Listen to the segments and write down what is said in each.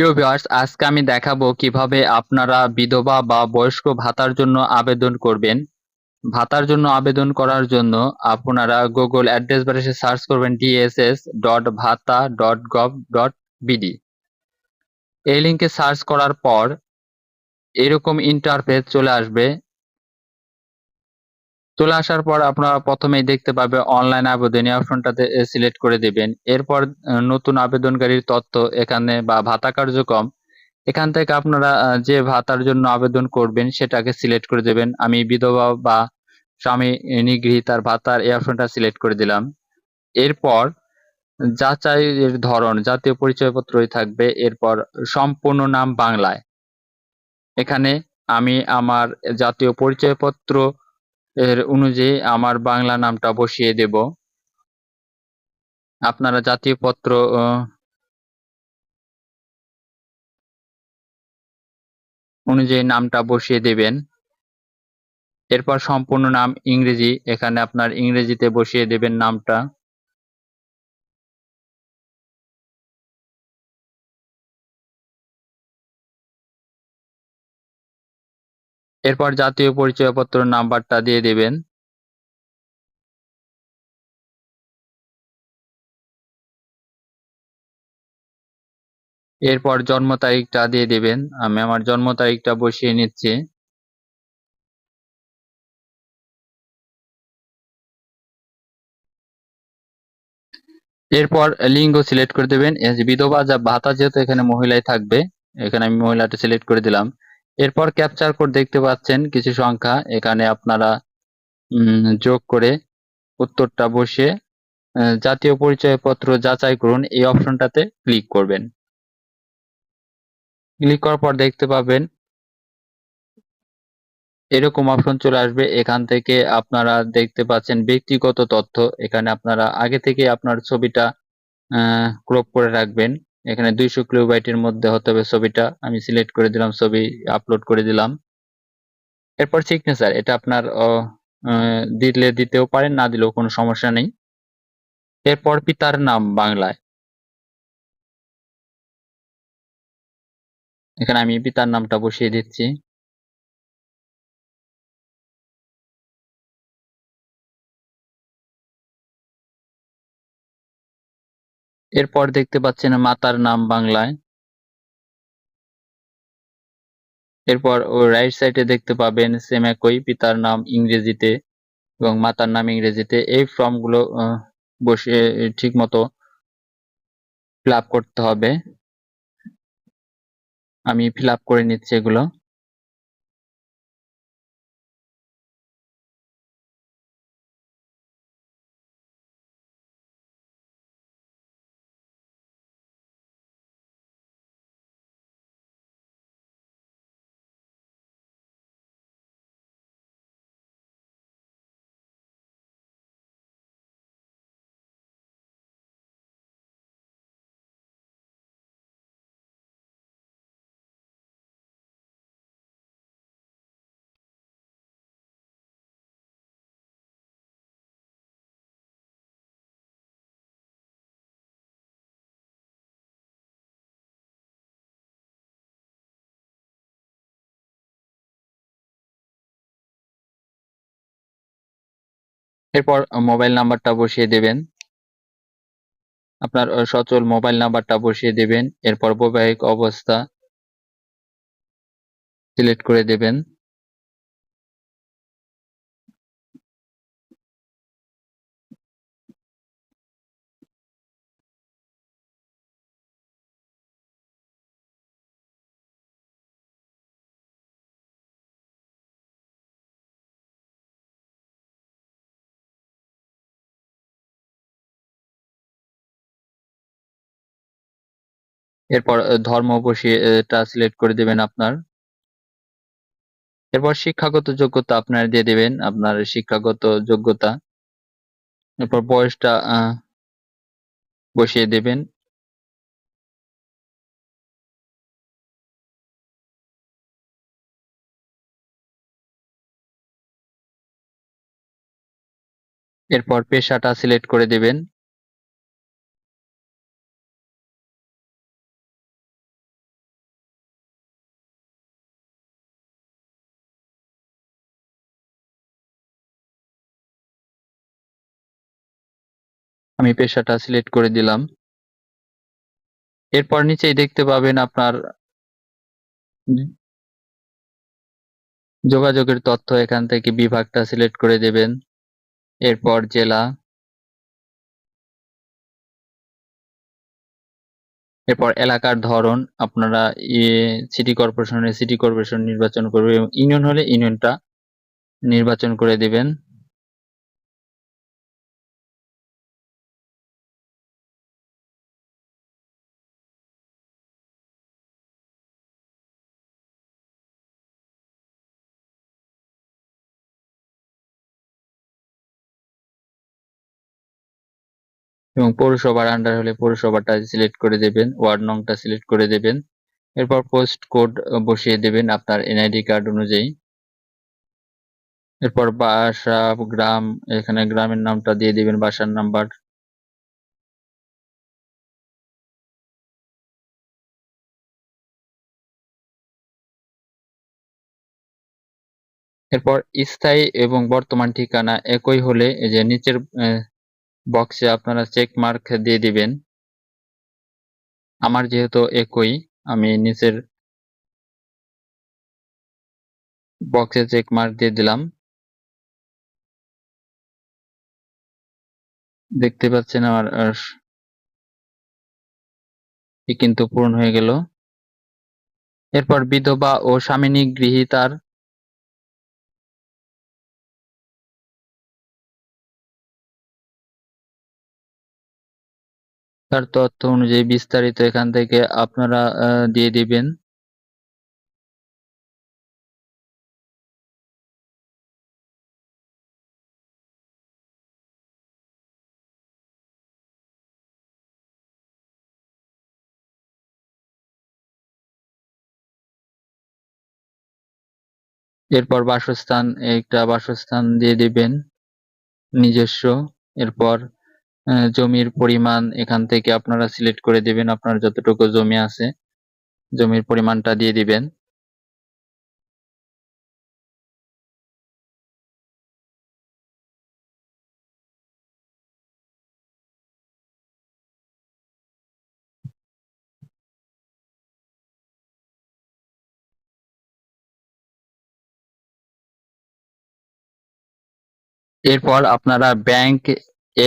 প্রিয় ভিউয়ার্স আজকে আমি দেখাবো কীভাবে আপনারা বিধবা বা বয়স্ক ভাতার জন্য আবেদন করবেন। ভাতার জন্য আবেদন করার জন্য আপনারা গুগল অ্যাড্রেস বারে সার্চ করবেন DSS dot bhata dot gov dot BD এই লিঙ্কে সার্চ করার পর এরকম ইন্টারফেস চলে আসবে। চলে আসার পর আপনারা প্রথমেই দেখতে পাবে অনলাইন আবেদন এই অপশনটাতে সিলেক্ট করে দেবেন। এরপর নতুন আবেদনকারীর তথ্য এখানে বা ভাতা কার্যক্রম। এখান থেকে আপনারা যে ভাতার জন্য আবেদন করবেন সেটাকে সিলেক্ট করে দেবেন। আমি বিধবা বা স্বামী নিগৃহীতার ভাতার এই অপশনটা সিলেক্ট করে দিলাম। এরপর, যাচাইয়ের ধরন, জাতীয় পরিচয়পত্রই থাকবে। এরপর, সম্পূর্ণ নাম বাংলায়। এখানে আমি আমার জাতীয় পরিচয়পত্র এর অনুযায়ী আমার বাংলা নামটা বসিয়ে দেব। আপনারা জাতীয় পত্র অনুযায়ী নামটা বসিয়ে দেবেন। এরপর সম্পূর্ণ নাম ইংরেজি, এখানে আপনার ইংরেজিতে বসিয়ে দেবেন নামটা। এরপর জাতীয় পরিচয়পত্র নাম্বারটা দিয়ে দেবেন। এরপর জন্ম তারিখটা দিয়ে দেবেন। আমি আমার জন্ম তারিখটা বসিয়ে নিচ্ছি। এরপর লিঙ্গ সিলেক্ট করে দেবেন। বিধবা, যা ভাতা, যেহেতু এখানে মহিলাই থাকবে, এখানে আমি মহিলাটা সিলেক্ট করে দিলাম। এরপর ক্যাপচার কোড দেখতে পাচ্ছেন কিছু সংখ্যা। এখানে আপনারা যোগ করে উত্তরটা বসে জাতীয় পরিচয়পত্র যাচাই করুন। এই অপশনটাতে ক্লিক করবেন। ক্লিক করার পর দেখতে পাবেন, এরকম অপশন চলে আসবে। এখান থেকে আপনারা দেখতে পাচ্ছেন ব্যক্তিগত তথ্য। এখানে আপনারা আগে থেকে আপনার ছবিটা ক্রপ করে রাখবেন। এখানে দুইশো কিলোবাইটের মধ্যে হতে হবে ছবিটা। আমি সিলেক্ট করে দিলাম ছবি আপলোড করে দিলাম। এরপর সিগনেচার এটা আপনার দিলে দিতেও পারেন, না দিলেও কোনো সমস্যা নেই। এরপর পিতার নাম বাংলায়। এখানে আমি পিতার নামটা বসিয়ে দিচ্ছি। এরপর দেখতে পাচ্ছেন মাতার নাম বাংলায়। এরপর ও রাইট সাইডে দেখতে পাবেন সেম একই, পিতার নাম ইংরেজিতে এবং মাতার নাম ইংরেজিতে। এই ফর্মগুলো বসে ঠিক মতো ফিল করতে হবে। আমি ফিল করে নিচ্ছি এগুলো। এরপর মোবাইল নাম্বারটা বসিয়ে দেবেন। আপনার সচল মোবাইল নাম্বারটা বসিয়ে দেবেন। এরপর বৈবাহিক অবস্থা সিলেক্ট করে দেবেন। এরপর ধর্ম বসিয়ে এটা সিলেক্ট করে দেবেন আপনার। এরপর শিক্ষাগত যোগ্যতা আপনার দিয়ে দেবেন, আপনার শিক্ষাগত যোগ্যতা। এরপর বয়সটা বসিয়ে দেবেন। এরপর পেশাটা সিলেক্ট করে দেবেন। আমি পেশাটা সিলেক্ট করে দিলাম। এরপর নিচেই দেখতে পাবেন আপনার যোগাযোগের তথ্য, এখান থেকে বিভাগটা সিলেক্ট করে দেবেন। এরপর জেলা। এরপর এলাকার ধরন, আপনারা সিটি কর্পোরেশনের সিটি কর্পোরেশন নির্বাচন করবে এবং ইউনিয়ন হলে ইউনিয়নটা নির্বাচন করে দেবেন। এবং পৌরসভার আন্ডার হলে পৌরসভাটা সিলেক্ট করে দেবেন ওয়ার্ড নংটা সিলেক্ট করে দেবেন, এরপর পোস্ট কোড বসিয়ে দেবেন আপনার এনআইডি কার্ড অনুযায়ী। এরপর বাসা, গ্রাম, এখানে গ্রামের নামটা দিয়ে দিবেন, বাসার নাম্বার এরপর স্থায়ী এবং বর্তমান ঠিকানা একই হলে যে নিচের বক্সে আপনারা চেক মার্ক দিয়ে দিবেন। আমার যেহেতু একই, আমি নিচের বক্সে চেক মার্ক দিয়ে দিলাম। দেখতে পাচ্ছেন আমার কিন্তু পূরণ হয়ে গেল। এরপর বিধবা ও স্বামিনী গৃহীতার তার তথ্য অনুযায়ী বিস্তারিত এখান থেকে আপনারা দিয়ে দিবেন। এরপর বাসস্থান, একটা বাসস্থান দিয়ে দিবেন নিজস্ব। এরপর জমির পরিমাণ এখান থেকে আপনারা সিলেক্ট করে দিবেন, আপনার যতটুকু জমি আছে, জমির পরিমাণটা দিয়ে দিবেন। এরপর আপনারা ব্যাংক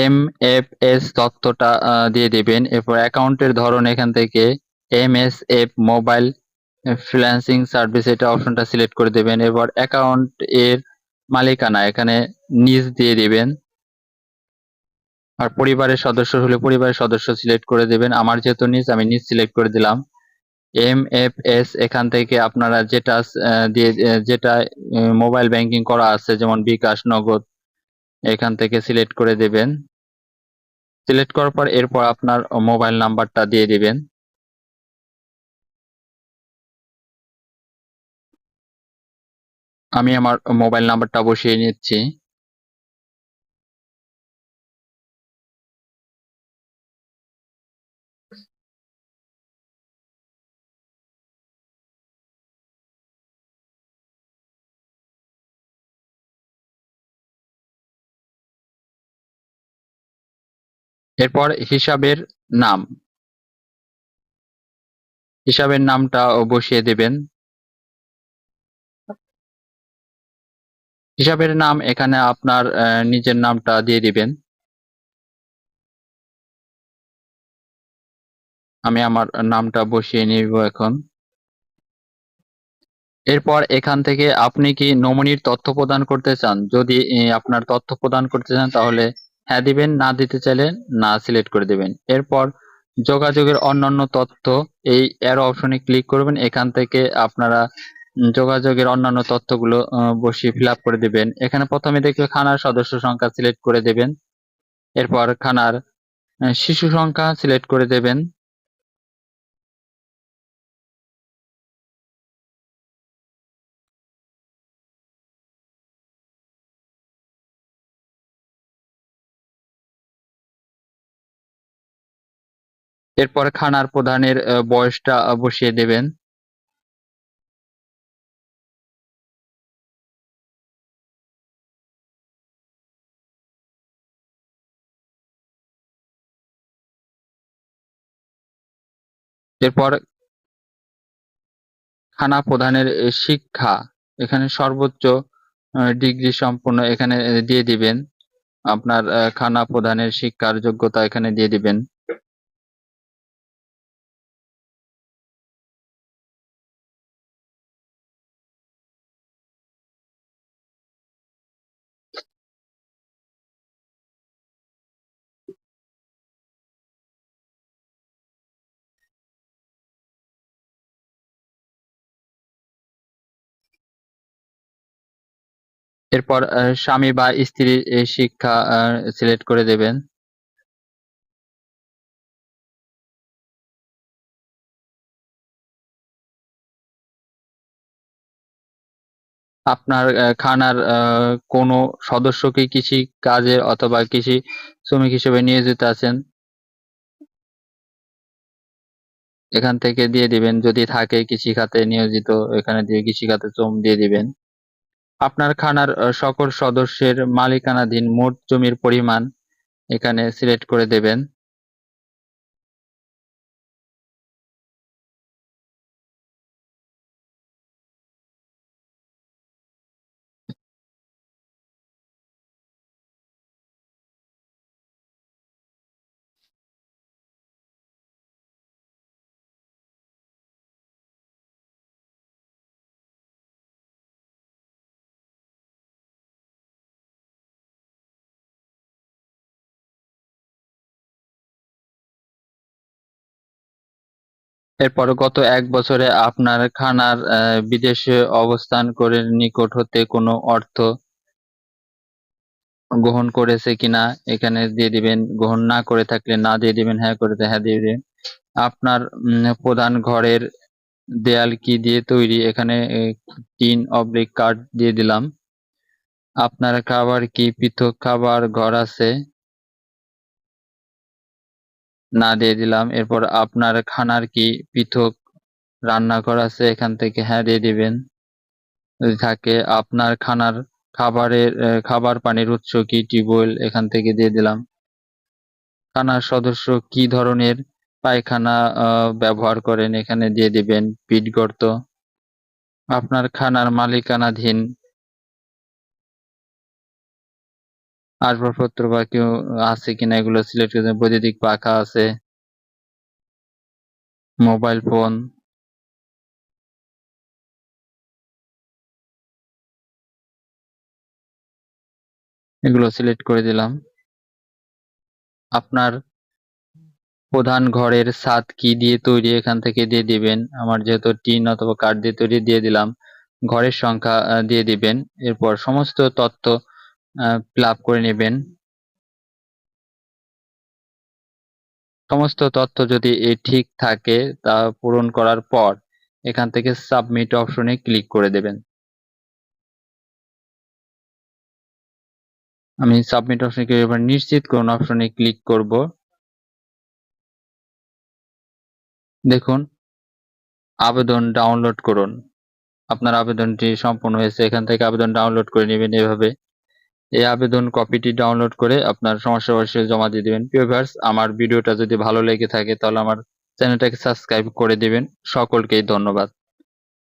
এম এফ এস তথ্যটা দিয়ে দিবেন। এরপর অ্যাকাউন্টের ধরন এখান থেকে M S F mobile freelancing service এটা অপশনটা সিলেক্ট করে দেবেন। এরপর অ্যাকাউন্ট এর মালিকানা, এখানে নিজ দিয়ে দিবেন। আর পরিবারের সদস্য হলে পরিবারের সদস্য সিলেক্ট করে দেবেন। আমার যেহেতু নিজ, আমি নিজ সিলেক্ট করে দিলাম। এম এফ এস এখান থেকে আপনারা যেটা দিয়ে যেটা মোবাইল ব্যাংকিং করা আছে, যেমন বিকাশ, নগদ এখান থেকে সিলেক্ট করে দেবেন। সিলেক্ট করার পর এরপর আপনার মোবাইল নাম্বারটা দিয়ে দেবেন। আমি আমার মোবাইল নাম্বারটা বসিয়ে নিচ্ছি। এরপর হিসাবের নাম। হিসাবের নামটা বসিয়ে দেবেন। হিসাবের নাম এখানে আপনার নিজের নামটা দিয়ে দিবেন। আমি আমার নামটা বসিয়ে নিব এখন। এরপর এখান থেকে আপনি কি নমুনির তথ্য প্রদান করতে চান? যদি আপনার তথ্য প্রদান করতে চান, তাহলে হ্যাঁ দিবেন, না দিতে চাইলে না সিলেক্ট করে দিবেন। এরপর যোগাযোগের অন্যান্য তথ্য, এই এর অপশনে ক্লিক করবেন, এখান থেকে আপনারা যোগাযোগের অন্যান্য তথ্যগুলো বসিয়ে ফিল করে দিবেন। এখানে প্রথমে দেখবে খানার সদস্য সংখ্যা সিলেক্ট করে দেবেন। এরপর খানার শিশু সংখ্যা সিলেক্ট করে দেবেন। এরপর খানার প্রধানের বয়সটা বসিয়ে দেবেন। এরপর খানা প্রধানের শিক্ষা। এখানে সর্বোচ্চ ডিগ্রি সম্পন্ন এখানে দিয়ে দিবেন। আপনার খানা প্রধানের শিক্ষার যোগ্যতা এখানে দিয়ে দিবেন। এরপর স্বামী বা স্ত্রীর শিক্ষা সিলেক্ট করে দেবেন। আপনার খানার কোনো সদস্য কি কৃষি কাজে অথবা কৃষি শ্রমিক হিসেবে নিয়োজিত আছেন, এখান থেকে দিয়ে দিবেন। যদি থাকে কৃষি খাতে নিয়োজিত, এখানে দিয়ে কৃষি খাতে শ্রম দিয়ে দিবেন। আপনার খানার সকল সদস্যের মালিকানাধীন মোট জমির পরিমাণ এখানে সিলেক্ট করে দেবেন। এরপর গত এক বছরে আপনার খানার বিদেশে অবস্থান করে নিকট হতে কোনো অর্থ গ্রহণ করেছে কিনা, এখানে দিয়ে দিবেন, গ্রহণ না করে থাকলে না দিয়ে দিবেন হ্যাঁ করে হ্যাঁ দিয়ে দিবেন। আপনার প্রধান ঘরের দেয়াল কি দিয়ে তৈরি? এখানে টিন অবলিক কাঠ দিয়ে দিলাম। আপনার খাবার কি? পৃথক খাবার, ঘর আছে। না দিয়ে দিলাম। এরপর আপনার খানার কি পৃথক রান্নাঘর আছে এখান থেকে? হ্যাঁ দিয়ে দিবেন। যদি থাকে, আপনার খানার খাবারের খাবার পানির উৎস কি? টিউবওয়েল এখান থেকে দিয়ে দিলাম। খানার সদস্য কি ধরনের পায়খানা ব্যবহার করেন? এখানে দিয়ে দিবেন পিট গর্ত। আপনার খানার মালিকানাধীন আসবাবপত্র বা কেউ আছে কিনা এগুলো সিলেক্ট করে বৈদ্যুতিক পাখা আছে, মোবাইল ফোন। এগুলো সিলেক্ট করে দিলাম। আপনার প্রধান ঘরের ছাদ কি দিয়ে তৈরি, এখান থেকে দিয়ে দিবেন। আমার যেহেতু টিন অথবা কাঠ দিয়ে তৈরি, দিয়ে দিলাম। ঘরের সংখ্যা দিয়ে দিবেন। এরপর সমস্ত তথ্য ফিল করে নেবেন। সমস্ত তথ্য যদি এ ঠিক থাকে, তা পূরণ করার পর এখান থেকে সাবমিট অপশনে ক্লিক করে দেবেন। আমি সাবমিট অপশনে ক্লিক এবার নিশ্চিত করুন অপশনে ক্লিক করব। দেখুন, আবেদন ডাউনলোড করুন। আপনার আবেদনটি সম্পূর্ণ হয়েছে। এখান থেকে আবেদন ডাউনলোড করে নেবেন এভাবে। এই আবেদন কপিটি ডাউনলোড করে আপনার সমস্যা অবশ্যই জমা দিয়ে দেবেন। প্রিয় ভিউয়ার্স আমার ভিডিওটা যদি ভালো লেগে থাকে, তাহলে আমার চ্যানেলটাকে সাবস্ক্রাইব করে দেবেন। সকলকেই ধন্যবাদ।